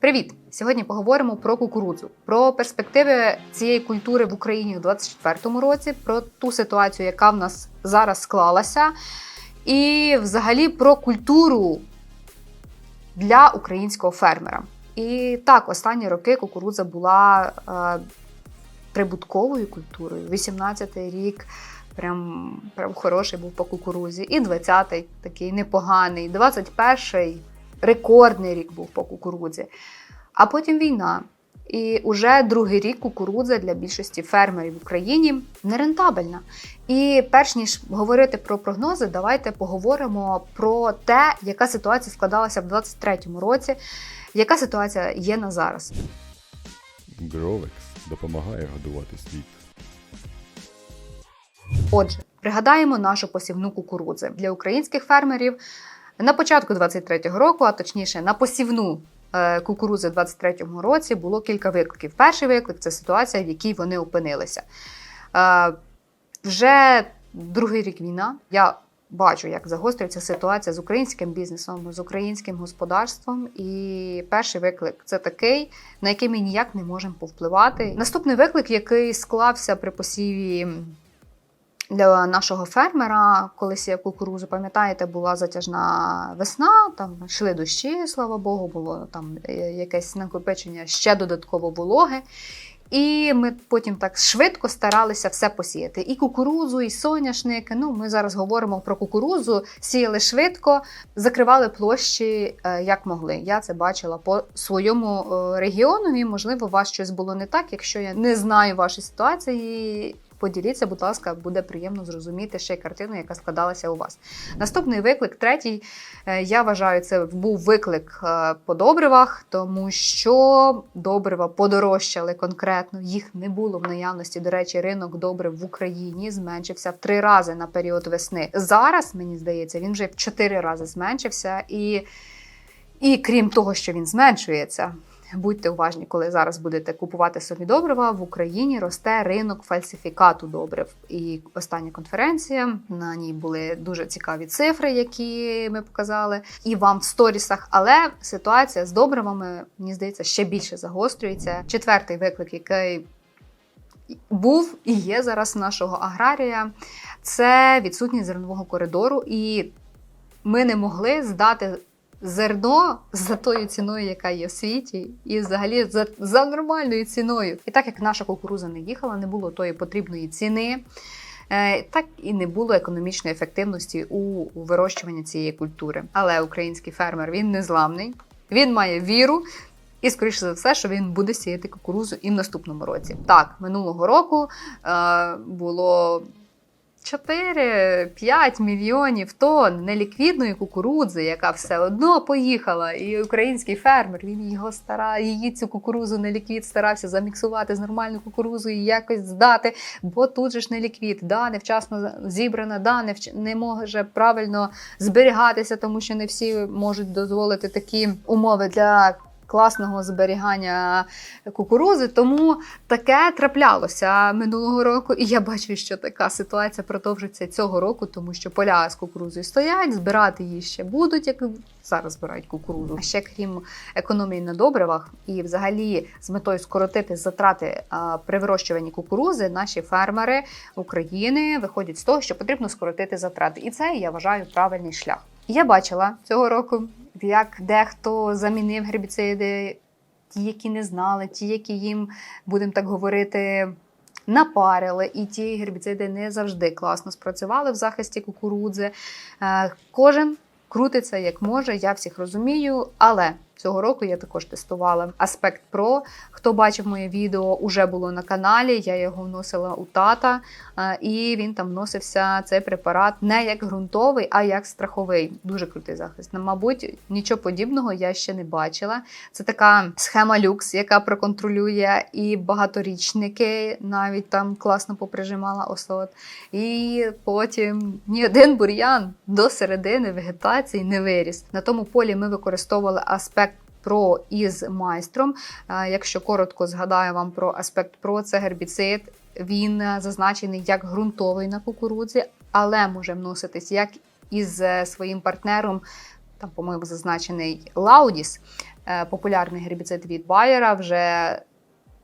Привіт! Сьогодні поговоримо про кукурудзу, про перспективи цієї культури в Україні у 2024 році, про ту ситуацію, яка в нас зараз склалася, і взагалі про культуру для українського фермера. І так, останні роки кукурудза була е, прибутковою культурою. 18-й рік прям, прям хороший був по кукурузі, і 20-й такий непоганий, 21-й рекордний рік був по кукурудзі. А потім війна. І уже другий рік кукурудза для більшості фермерів в Україні нерентабельна. І перш ніж говорити про прогнози, давайте поговоримо про те, яка ситуація складалася в 2023 році, яка ситуація є на зараз. Гровекс допомагає годувати світ. Отже, пригадаємо нашу посівну кукурудзи для українських фермерів на початку 23-го року, а точніше на посівну е, кукурудзи в 23-му році було кілька викликів. Перший виклик це ситуація, в якій вони опинилися. Е, Вже другий рік війна. Я бачу, як загострюється ситуація з українським бізнесом, з українським господарством. І перший виклик це такий, на який ми ніяк не можемо повпливати. Наступний виклик, який склався при посіві для нашого фермера, коли сіяв кукурузу, пам'ятаєте, була затяжна весна, там йшли дощі, слава Богу, було там е, якесь накопичення ще додатково вологи. І ми потім так швидко старалися все посіяти. І кукурузу, і соняшники. Ну, ми зараз говоримо про кукурузу, сіяли швидко, закривали площі е, як могли. Я це бачила по своєму е, регіону. І можливо, у вас щось було не так. Якщо я не знаю вашої ситуації, поділіться, будь ласка, буде приємно зрозуміти ще картину, яка складалася у вас. Наступний виклик, третій, е, я вважаю, це був виклик е, по добривах, тому що добрива подорожчали конкретно, їх не було в наявності. До речі, ринок добрив в Україні зменшився в три рази на період весни. Зараз, мені здається, він вже в чотири рази зменшився. І, і крім того, що він зменшується. Будьте уважні, коли зараз будете купувати собі добрива. В Україні росте ринок фальсифікату добрив. І остання конференція на ній були дуже цікаві цифри, які ми показали, і вам в сторісах. Але ситуація з добривами, мені здається, ще більше загострюється. Четвертий виклик, який був і є зараз нашого аграрія, це відсутність зернового коридору. І ми не могли здати зерно за тою ціною, яка є в світі, і взагалі за, за нормальною ціною. І так як наша кукуруза не їхала, не було тої потрібної ціни. е, Так і не було економічної ефективності у вирощуванні цієї культури. Але український фермер він незламний, він має віру, і, скоріше за все, що він буде сіяти кукурузу і в наступному році. Так, минулого року е, було 4-5 мільйонів тонн неліквідної кукурудзи, яка все одно поїхала. І український фермер він його стара, її цю кукурузу неліквід старався заміксувати з нормальною кукурузою і якось здати, бо тут же ж неліквід, да, невчасно зібрана, да, невч... не може правильно зберігатися, тому що не всі можуть дозволити такі умови для. Класного зберігання кукурузи, тому таке траплялося минулого року, і я бачу, що така ситуація продовжиться цього року, тому що поля з кукурузою стоять, збирати її ще будуть, як зараз збирають кукурузу. А ще крім економії на добривах і, взагалі, з метою скоротити затрати при вирощуванні кукурузи, наші фермери України виходять з того, що потрібно скоротити затрати, і це я вважаю правильний шлях. Я бачила цього року, як дехто замінив гербіциди, ті, які не знали, ті, які їм, будемо так говорити, напарили, і ті гербіциди не завжди класно спрацювали в захисті кукурудзи. Е, Кожен крутиться як може, я всіх розумію, але. Цього року я також тестувала аспект Pro. Хто бачив моє відео, уже було на каналі. Я його вносила у тата, е, і він там вносився цей препарат не як ґрунтовий, а як страховий. Дуже крутий захист. Мабуть, нічого подібного я ще не бачила. Це така схема люкс, яка проконтролює і багаторічники, навіть там класно поприжимала осот. І потім ні один бур'ян до середини вегетації не виріс. На тому полі ми використовували аспект. Про із майстром. Е, Якщо коротко згадаю вам про аспект Про, це гербіцид. Він е, зазначений як ґрунтовий на кукурудзі, але може вноситись як із е, своїм партнером, там, по-моєму, зазначений Лаудіс. популярний гербіцид від Байера. Вже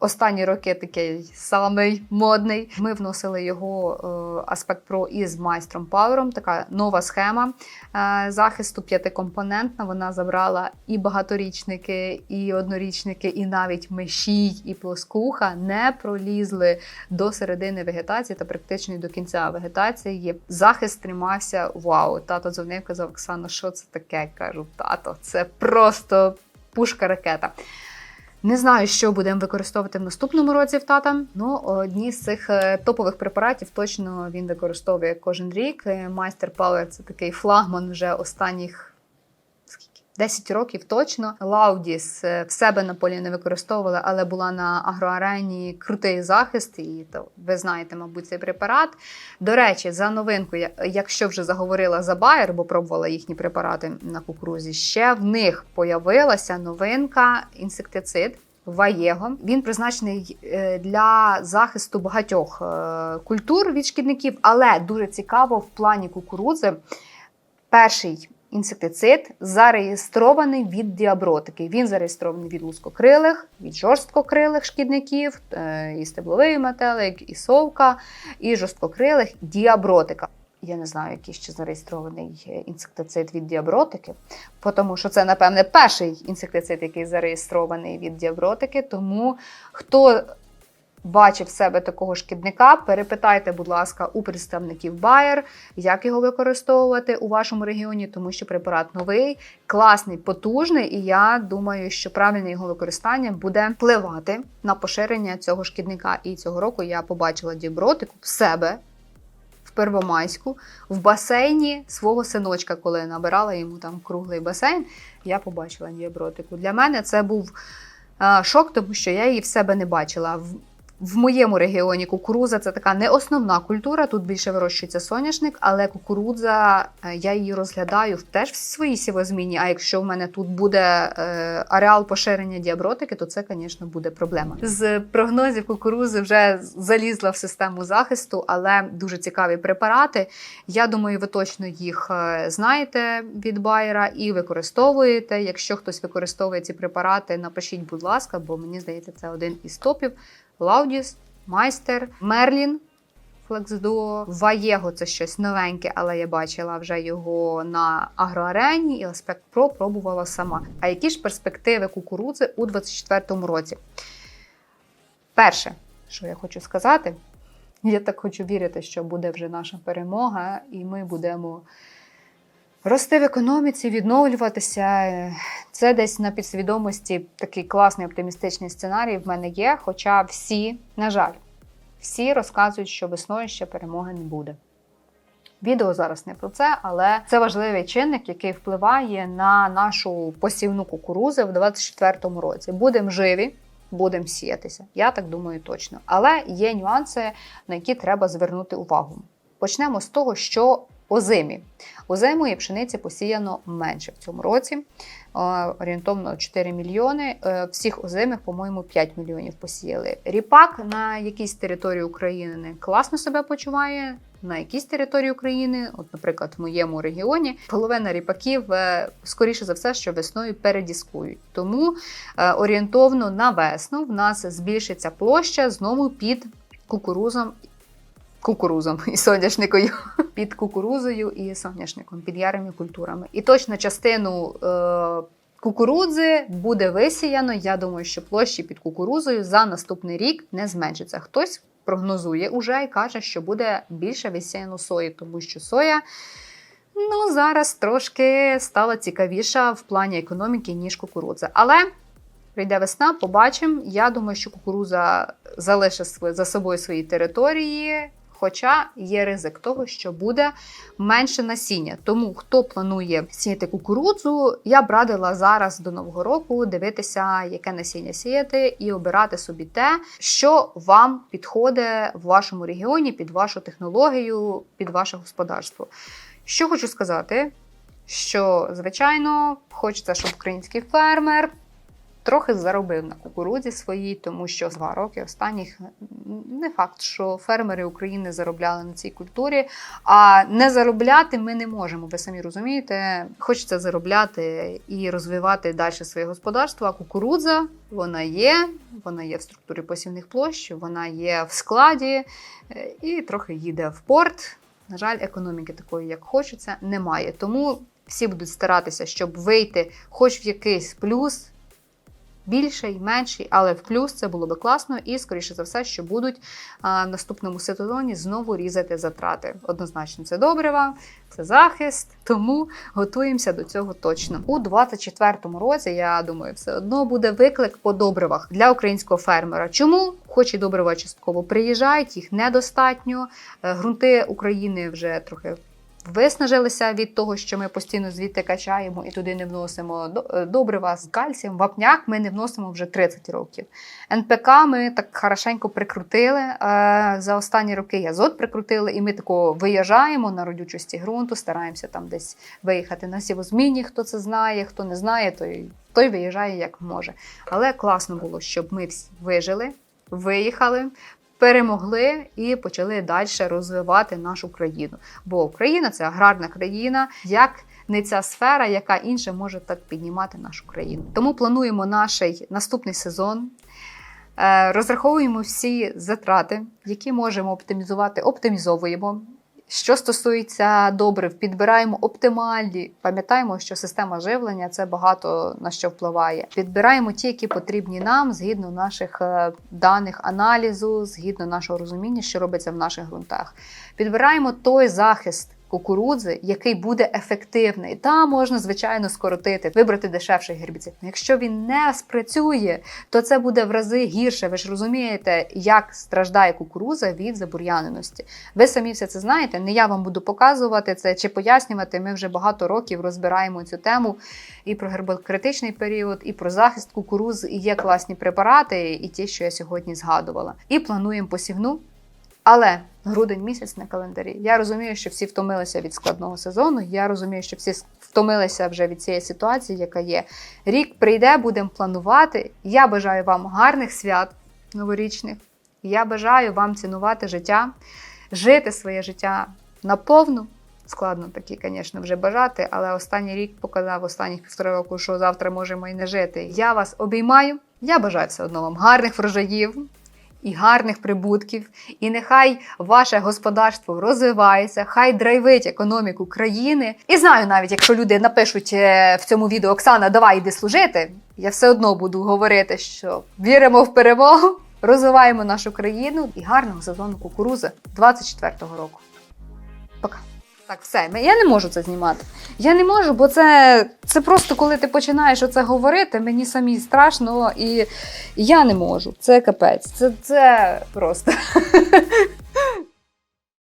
останні роки такий самий модний. Ми вносили його е, аспект Pro із майстром Пауером. Така нова схема е, захисту п'ятикомпонентна. Вона забрала і багаторічники, і однорічники, і навіть мешій, і плоскуха не пролізли до середини вегетації та практично до кінця вегетації. Захист тримався. Вау! Тато дзвонив, казав Оксана, що це таке? Кажу, тато, це просто пушка ракета. Не знаю, що будемо використовувати в наступному році в тата. Ну, одні з цих е, топових препаратів точно він використовує кожен рік. Е, Майстер Power – це такий флагман вже останніх? 10 років точно. Лаудіс е, в себе на полі не використовували, але була на агроарені крутий захист, і то ви знаєте, мабуть, цей препарат. До речі, за новинку, якщо вже заговорила за Bayer, бо пробувала їхні препарати на кукурузі, ще в них появилася новинка інсектицид. Ваєго він призначений е, для захисту багатьох е, культур від шкідників, але дуже цікаво в плані кукурудзи. Перший інсектицид зареєстрований від діабротики. Він зареєстрований від лускокрилих, від жорсткокрилих шкідників, е, і стебловий метелик, і совка, і жорсткокрилих діабротика. Я не знаю, який ще зареєстрований інсектицид від діабротики, тому що це, напевне, перший інсектицид, який зареєстрований від діабротики. Тому хто бачив себе такого шкідника, перепитайте, будь ласка, у представників Bayer, як його використовувати у вашому регіоні, тому що препарат новий, класний, потужний, і я думаю, що правильне його використання буде впливати на поширення цього шкідника. І цього року я побачила дібротику в себе. Первомайську в басейні свого синочка, коли набирала йому там круглий басейн, я побачила діабротику. Для мене це був е, шок, тому що я її в себе не бачила. В, моєму регіоні кукурудза це така не основна культура. Тут більше вирощується соняшник, але кукурудза е, я її розглядаю теж в своїй сівозміні. А якщо в мене тут буде е, ареал поширення діабротики, то це, звісно, буде проблема. З прогнозів кукурузи вже залізла в систему захисту, але дуже цікаві препарати. Я думаю, ви точно їх е, знаєте від Байера і використовуєте. Якщо хтось використовує ці препарати, напишіть, будь ласка, бо мені здається, це один із топів. Лаудіс, Майстер, Мерлін. Флексдуо, Ваєго це щось новеньке, але я бачила вже його на агроарені і Аспект Про пробувала сама. А які ж перспективи кукурудзи у 2024 році? Перше, що я хочу сказати, я так хочу вірити, що буде вже наша перемога, і ми будемо рости в економіці, відновлюватися. Це десь на підсвідомості такий класний оптимістичний сценарій в мене є. Хоча всі, на жаль, всі розказують, що весною ще перемоги не буде. Відео зараз не про це, але це важливий чинник, який впливає на нашу посівну кукурузи в 2024 році. Будемо живі, будемо сіятися. Я так думаю точно. Але є нюанси, на які треба звернути увагу. Почнемо з того, що озимі. Озимої пшениці посіяно менше в цьому році. Орієнтовно 4 мільйони. Е, Всіх озимих, по-моєму, 5 мільйонів посіяли. Ріпак на якійсь території України класно себе почуває. На якійсь території України, от, наприклад, в моєму регіоні, половина ріпаків, е, скоріше за все, що весною передіскують. Тому е, орієнтовно на весну в нас збільшиться площа знову під кукурузом. Кукурузом і соняшникою під кукурузою і соняшником, під ярими культурами. І точно частину е, кукурудзи буде висіяно. Я думаю, що площі під кукурузою за наступний рік не зменшиться. Хтось прогнозує уже і каже, що буде більше висіяно сої, тому що соя ну, зараз трошки стала цікавіша в плані економіки, ніж кукурудза. Але прийде весна, побачимо. Я думаю, що кукуруза залишить за собою свої території. Хоча є ризик того, що буде менше насіння. Тому хто планує сіяти кукурудзу, я б радила зараз до нового року дивитися, яке насіння сіяти, і обирати собі те, що вам підходить в вашому регіоні, під вашу технологію, під ваше господарство. Що хочу сказати, що звичайно хочеться, щоб український фермер трохи заробив на кукурудзі своїй, тому що два роки останніх не факт, що фермери України заробляли на цій культурі. А не заробляти ми не можемо. Ви самі розумієте. Хочеться заробляти і розвивати далі своє господарство. А кукурудза вона є, вона є в структурі посівних площ, вона є в складі е, і трохи їде в порт. На жаль, економіки такої, як хочеться, немає. Тому всі будуть старатися, щоб вийти хоч в якийсь плюс, більший, менший, але в плюс це було би класно, і скоріше за все, що будуть а, в наступному сезоні знову різати затрати. Однозначно, це добрива, це захист, тому готуємося до цього точно. У 24-му році, я думаю, все одно буде виклик по добривах для українського фермера. Чому? Хоч і добрива частково приїжджають, їх недостатньо. Е, Грунти України вже трохи виснажилися від того, що ми постійно звідти качаємо і туди не вносимо е, добрива з кальцієм. Вапняк ми не вносимо вже 30 років. НПК ми так хорошенько прикрутили е, за останні роки. і Азот прикрутили, і ми тако виїжджаємо на родючості ґрунту, стараємося там десь виїхати на сівозміні. Хто це знає, хто не знає, той, той виїжджає як може. Але класно було, щоб ми всі вижили, виїхали. Перемогли і почали далі розвивати нашу країну. Бо Україна це аграрна країна, як не ця сфера, яка інша може так піднімати нашу країну. Тому плануємо наш наступний сезон. Е, Розраховуємо всі затрати, які можемо оптимізувати, оптимізовуємо. Що стосується добрив, підбираємо оптимальні. Пам'ятаємо, що система живлення це багато на що впливає. Підбираємо ті, які потрібні нам згідно наших е, даних аналізу, згідно нашого розуміння, що робиться в наших ґрунтах. Підбираємо той захист кукурудзи, який буде ефективний. Та можна, звичайно, скоротити, вибрати дешевший гербіцид. Якщо він не спрацює, то це буде в рази гірше. Ви ж розумієте, як страждає кукуруза від забур'яненості. Ви самі все це знаєте. Не я вам буду показувати це чи пояснювати. Ми вже багато років розбираємо цю тему і про гербокритичний період, і про захист кукурузи. І є класні препарати, і ті, що я сьогодні згадувала. І плануємо посівну. Але грудень місяць на календарі. Я розумію, що всі втомилися від складного сезону. Я розумію, що всі втомилися вже від цієї ситуації, яка є. Рік прийде, будемо планувати. Я бажаю вам гарних свят новорічних. Я бажаю вам цінувати життя, жити своє життя наповну. Складно такі, звісно, вже бажати, але останній рік показав, останніх півтора року, що завтра можемо і не жити. Я вас обіймаю. Я бажаю все одно вам гарних врожаїв, і гарних прибутків, і нехай ваше господарство розвивається, хай драйвить економіку країни. І знаю, навіть якщо люди напишуть е, в цьому відео Оксана, давай йди служити, я все одно буду говорити, що віримо в перемогу, розвиваємо нашу країну і гарного сезону кукурузи 24-го року. Пока. Так, все, я не можу це знімати. Я не можу, бо це, це просто коли ти починаєш оце говорити, мені самі страшно, і я не можу. Це капець. Це, це просто.